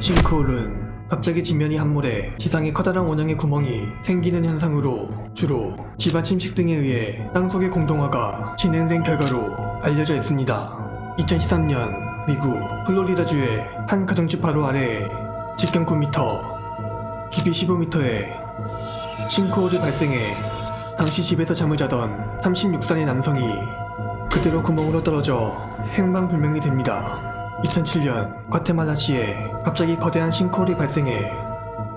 싱크홀은 갑자기 지면이 함몰해 지상에 커다란 원형의 구멍이 생기는 현상으로 주로 지반 침식 등에 의해 땅속의 공동화가 진행된 결과로 알려져 있습니다. 2013년 미국 플로리다주의 한 가정집 바로 아래에 직경 9m, 깊이 15m의 싱크홀이 발생해 당시 집에서 잠을 자던 36살의 남성이 그대로 구멍으로 떨어져 행방불명이 됩니다. 2007년 과테말라시에 갑자기 거대한 싱크홀이 발생해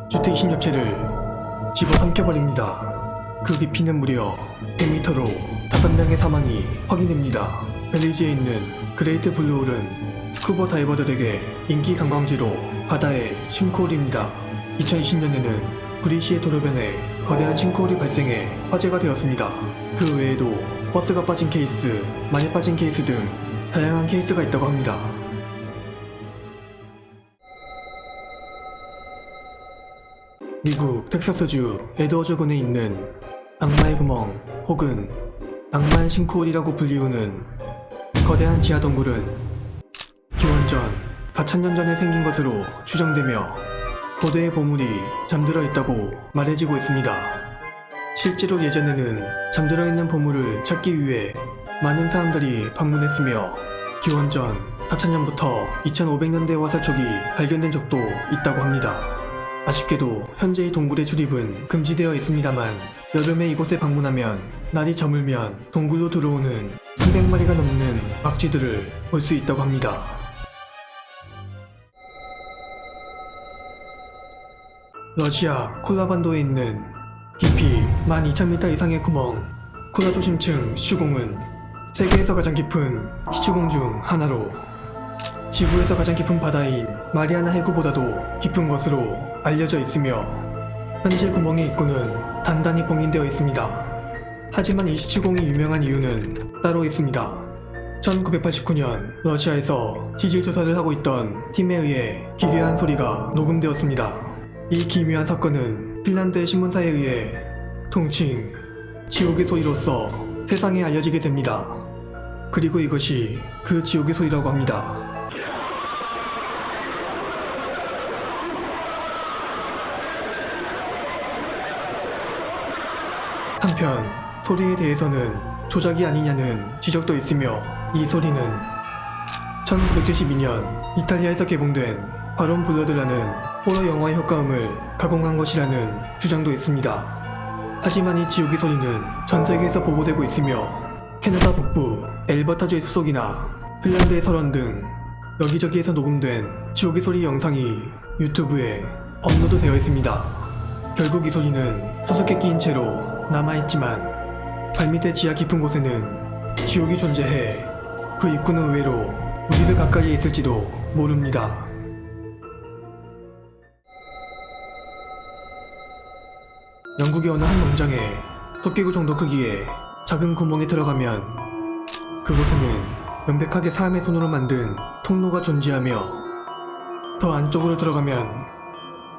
주택 20여채를 집어삼켜버립니다. 그 깊이는 무려 100m로 5명의 사망이 확인됩니다. 벨리즈에 있는 그레이트 블루홀은 스쿠버 다이버들에게 인기 관광지로 바다의 싱크홀입니다. 2020년에는 브리시의 도로변에 거대한 싱크홀이 발생해 화제가 되었습니다. 그 외에도 버스가 빠진 케이스, 많이 빠진 케이스 등 다양한 케이스가 있다고 합니다. 미국 텍사스주 에드워즈군에 있는 악마의 구멍 혹은 악마의 싱크홀이라고 불리우는 거대한 지하 동굴은 기원전 4천년 전에 생긴 것으로 추정되며 고대의 보물이 잠들어 있다고 말해지고 있습니다. 실제로 예전에는 잠들어 있는 보물을 찾기 위해 많은 사람들이 방문했으며 기원전 4천년부터 2500년대 와서 족이 발견된 적도 있다고 합니다. 아쉽게도 현재 이 동굴의 출입은 금지되어 있습니다만 여름에 이곳에 방문하면 날이 저물면 동굴로 들어오는 300마리가 넘는 박쥐들을 볼 수 있다고 합니다. 러시아 콜라반도에 있는 깊이 12,000m 이상의 구멍 콜라도 심층 시추공은 세계에서 가장 깊은 시추공 중 하나로 지구에서 가장 깊은 바다인 마리아나 해구보다도 깊은 것으로 알려져 있으며 현재 구멍의 입구는 단단히 봉인되어 있습니다. 하지만 이 시추공이 유명한 이유는 따로 있습니다. 1989년 러시아에서 지질 조사를 하고 있던 팀에 의해 기괴한 소리가 녹음되었습니다. 이 기묘한 사건은 핀란드의 신문사에 의해 통칭 지옥의 소리로서 세상에 알려지게 됩니다. 그리고 이것이 그 지옥의 소리라고 합니다. 한편 소리에 대해서는 조작이 아니냐는 지적도 있으며 이 소리는 1972년 이탈리아에서 개봉된 바론 블러드라는 호러 영화의 효과음을 가공한 것이라는 주장도 있습니다. 하지만 이 지옥의 소리는 전 세계에서 보고되고 있으며 캐나다 북부 엘버타주의 수속이나 핀란드의 설원 등 여기저기에서 녹음된 지옥의 소리 영상이 유튜브에 업로드되어 있습니다. 결국 이 소리는 수수께끼 인 채로 남아있지만 발밑의 지하 깊은 곳에는 지옥이 존재해 그 입구는 의외로 우리들 가까이에 있을지도 모릅니다. 영국의 어느 한 농장에 토끼구 정도 크기의 작은 구멍에 들어가면 그곳에는 명백하게 사람의 손으로 만든 통로가 존재하며 더 안쪽으로 들어가면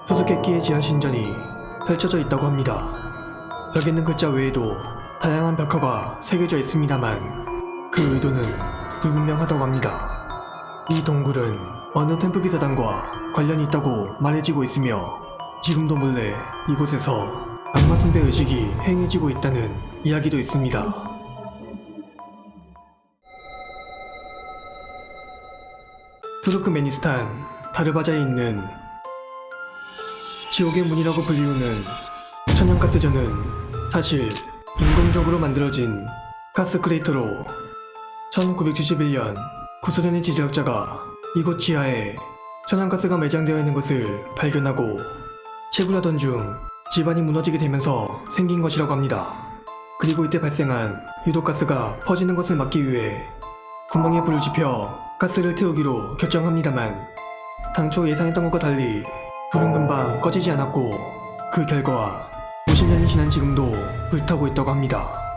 수수께끼의 지하 신전이 펼쳐져 있다고 합니다. 벽에는 글자 외에도 다양한 벽화가 새겨져 있습니다만 그 의도는 불분명하다고 합니다. 이 동굴은 어느 템플 기사단과 관련이 있다고 말해지고 있으며 지금도 몰래 이곳에서 악마 숭배 의식이 행해지고 있다는 이야기도 있습니다. 투르크메니스탄 다르바자에 있는 지옥의 문이라고 불리우는 천연가스전은 사실 인공적으로 만들어진 가스 크레이터로 1971년 구소련의 지질학자가 이곳 지하에 천연가스가 매장되어 있는 것을 발견하고 채굴하던 중 집안이 무너지게 되면서 생긴 것이라고 합니다. 그리고 이때 발생한 유독가스가 퍼지는 것을 막기 위해 구멍에 불을 지펴 가스를 태우기로 결정합니다만 당초 예상했던 것과 달리 불은 금방 꺼지지 않았고 그 결과 50년이 지난 지금도 불타고 있다고 합니다.